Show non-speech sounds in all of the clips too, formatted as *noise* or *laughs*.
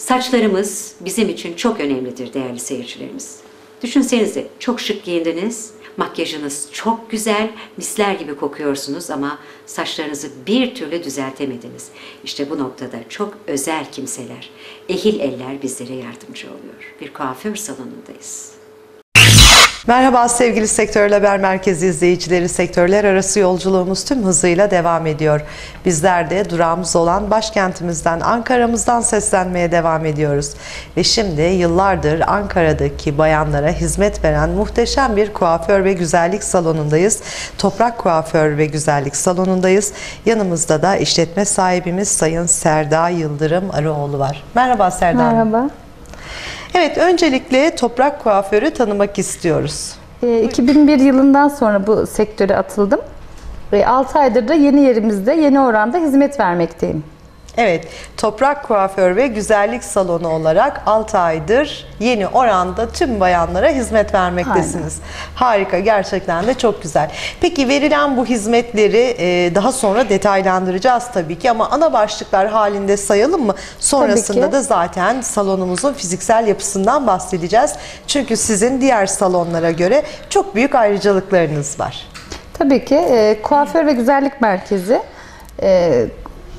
Saçlarımız bizim için çok önemlidir değerli seyircilerimiz. Düşünsenize çok şık giyindiniz, makyajınız çok güzel, misler gibi kokuyorsunuz ama saçlarınızı bir türlü düzeltemediniz. İşte bu noktada çok özel kimseler, ehil eller bizlere yardımcı oluyor. Bir kuaför salonundayız. Merhaba sevgili Sektör Haber Merkezi izleyicileri. Sektörler arası yolculuğumuz tüm hızıyla devam ediyor. Bizler de durağımız olan başkentimizden, Ankara'mızdan seslenmeye devam ediyoruz. Ve şimdi yıllardır Ankara'daki bayanlara hizmet veren muhteşem bir kuaför ve güzellik salonundayız. Toprak Kuaför ve Güzellik Salonu'ndayız. Yanımızda da işletme sahibimiz Sayın Serda Yıldırım Arıoğlu var. Merhaba Serda. Merhaba. Evet, öncelikle toprak kuaförü tanımak istiyoruz. Ee, 2001 yılından sonra bu sektöre atıldım. Ve 6 aydır da yeni yerimizde yeni oranda hizmet vermekteyim. Evet, Toprak Kuaför ve Güzellik Salonu olarak 6 aydır yeni oranda tüm bayanlara hizmet vermektesiniz. Harika, gerçekten de çok güzel. Peki verilen bu hizmetleri e, daha sonra detaylandıracağız tabii ki ama ana başlıklar halinde sayalım mı? Sonrasında da zaten salonumuzun fiziksel yapısından bahsedeceğiz. Çünkü sizin diğer salonlara göre çok büyük ayrıcalıklarınız var. Tabii ki e, kuaför ve güzellik merkezi e,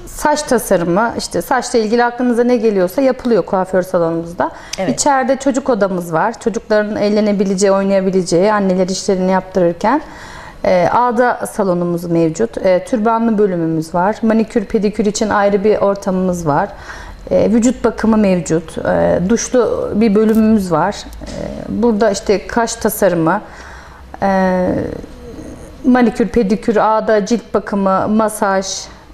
saç tasarımı, işte saçla ilgili aklınıza ne geliyorsa yapılıyor kuaför salonumuzda. Evet. İçeride çocuk odamız var. Çocukların eğlenebileceği, oynayabileceği, anneler işlerini yaptırırken. E, ağda salonumuz mevcut. E, türbanlı bölümümüz var. Manikür, pedikür için ayrı bir ortamımız var. E, vücut bakımı mevcut. E, duşlu bir bölümümüz var. E, burada işte kaş tasarımı, e, manikür, pedikür, ağda cilt bakımı, masaj,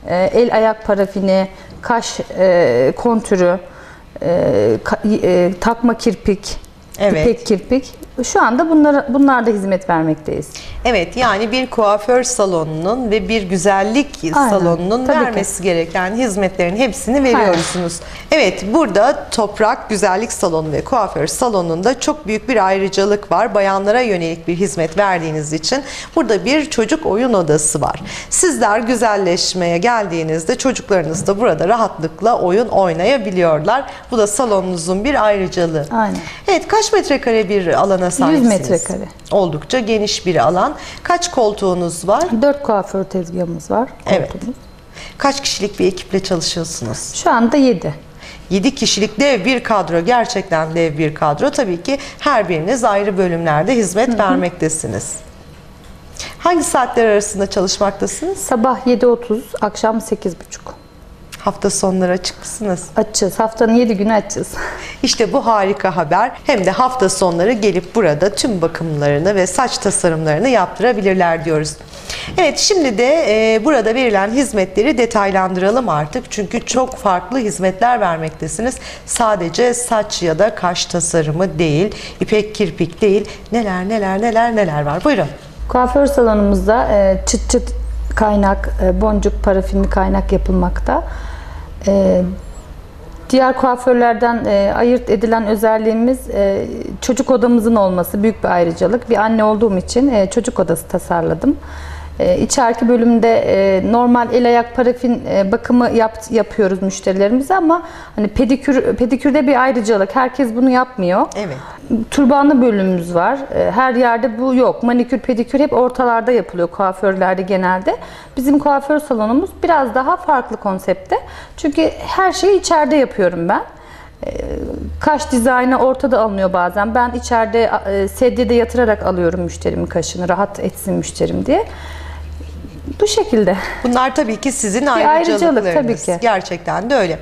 e, el ayak parafini, kaş e, kontürü, e, ka- e, takma kirpik, Evet. ipek kirpik. Şu anda bunlara, bunlarda hizmet vermekteyiz. Evet yani bir kuaför salonunun ve bir güzellik Aynen, salonunun tabii ki. vermesi gereken hizmetlerin hepsini veriyorsunuz. Evet burada Toprak Güzellik Salonu ve Kuaför Salonu'nda çok büyük bir ayrıcalık var. Bayanlara yönelik bir hizmet verdiğiniz için burada bir çocuk oyun odası var. Sizler güzelleşmeye geldiğinizde çocuklarınız da burada rahatlıkla oyun oynayabiliyorlar. Bu da salonunuzun bir ayrıcalığı. Aynen. Evet kaç metrekare bir alana sahipsiniz? metrekare. Oldukça geniş bir alan. Kaç koltuğunuz var? Dört kuaför tezgahımız var. Evet. koltuğumuz. Kaç kişilik bir ekiple çalışıyorsunuz? Şu anda yedi. 7 kişilik dev bir kadro, gerçekten dev bir kadro. Tabii ki her biriniz ayrı bölümlerde hizmet vermektesiniz. Hangi saatler arasında çalışmaktasınız? Sabah 7.30, akşam 8.30. Hafta sonları açık mısınız? Açız. Haftanın 7 günü açız. *laughs* İşte bu harika haber. Hem de hafta sonları gelip burada tüm bakımlarını ve saç tasarımlarını yaptırabilirler diyoruz. Evet şimdi de e, burada verilen hizmetleri detaylandıralım artık. Çünkü çok farklı hizmetler vermektesiniz. Sadece saç ya da kaş tasarımı değil, ipek kirpik değil. Neler neler neler neler var. Buyurun. Kuaför salonumuzda e, çıt çıt kaynak, e, boncuk parafinli kaynak yapılmakta. E, diğer kuaförlerden e, ayırt edilen özelliğimiz e, çocuk odamızın olması büyük bir ayrıcalık. Bir anne olduğum için e, çocuk odası tasarladım. E, içeriki bölümde e, normal el ayak parafin e, bakımı yap, yapıyoruz müşterilerimize ama hani pedikür pedikürde bir ayrıcalık. Herkes bunu yapmıyor. Evet. Turbanlı bölümümüz var. Ee, Her yerde bu yok. Manikür, pedikür hep ortalarda yapılıyor kuaförlerde genelde. Bizim kuaför salonumuz biraz daha farklı konsepte. Çünkü her şeyi içeride yapıyorum ben. Ee, Kaş dizaynı ortada alınıyor bazen. Ben içeride e, sedyede yatırarak alıyorum müşterimin kaşını. Rahat etsin müşterim diye. Bu şekilde. Bunlar tabii ki sizin ayrıcalık, ayrıcalıklarınız. tabii ki. Gerçekten de öyle.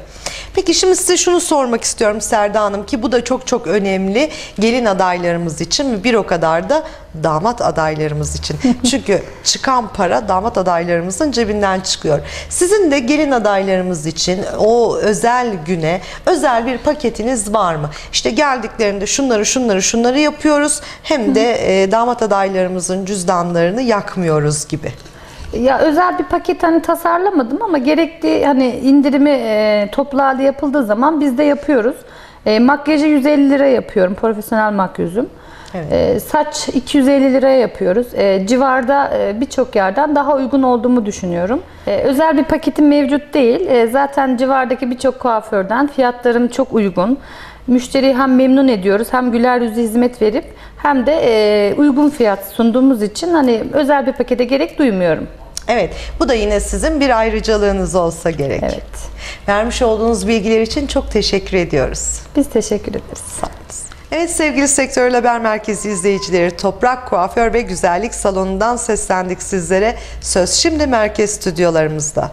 Peki şimdi size şunu sormak istiyorum Serda Hanım ki bu da çok çok önemli gelin adaylarımız için bir o kadar da damat adaylarımız için. *laughs* Çünkü çıkan para damat adaylarımızın cebinden çıkıyor. Sizin de gelin adaylarımız için o özel güne özel bir paketiniz var mı? İşte geldiklerinde şunları şunları şunları yapıyoruz hem de e, damat adaylarımızın cüzdanlarını yakmıyoruz gibi. Ya özel bir paket hani tasarlamadım ama gerekli hani indirimi e, toplu halde yapıldığı zaman biz de yapıyoruz. E, makyajı 150 lira yapıyorum. Profesyonel makyözüm. Evet. E, saç 250 liraya yapıyoruz. E, civarda e, birçok yerden daha uygun olduğumu düşünüyorum. E, özel bir paketim mevcut değil. E, zaten civardaki birçok kuaförden fiyatlarım çok uygun. Müşteriyi hem memnun ediyoruz hem güler yüzlü hizmet verip hem de e, uygun fiyat sunduğumuz için hani özel bir pakete gerek duymuyorum. Evet, bu da yine sizin bir ayrıcalığınız olsa gerek. Evet. Vermiş olduğunuz bilgiler için çok teşekkür ediyoruz. Biz teşekkür ederiz. Sağ olun. Evet sevgili Sektör Haber Merkezi izleyicileri Toprak Kuaför ve Güzellik Salonu'ndan seslendik sizlere. Söz şimdi merkez stüdyolarımızda.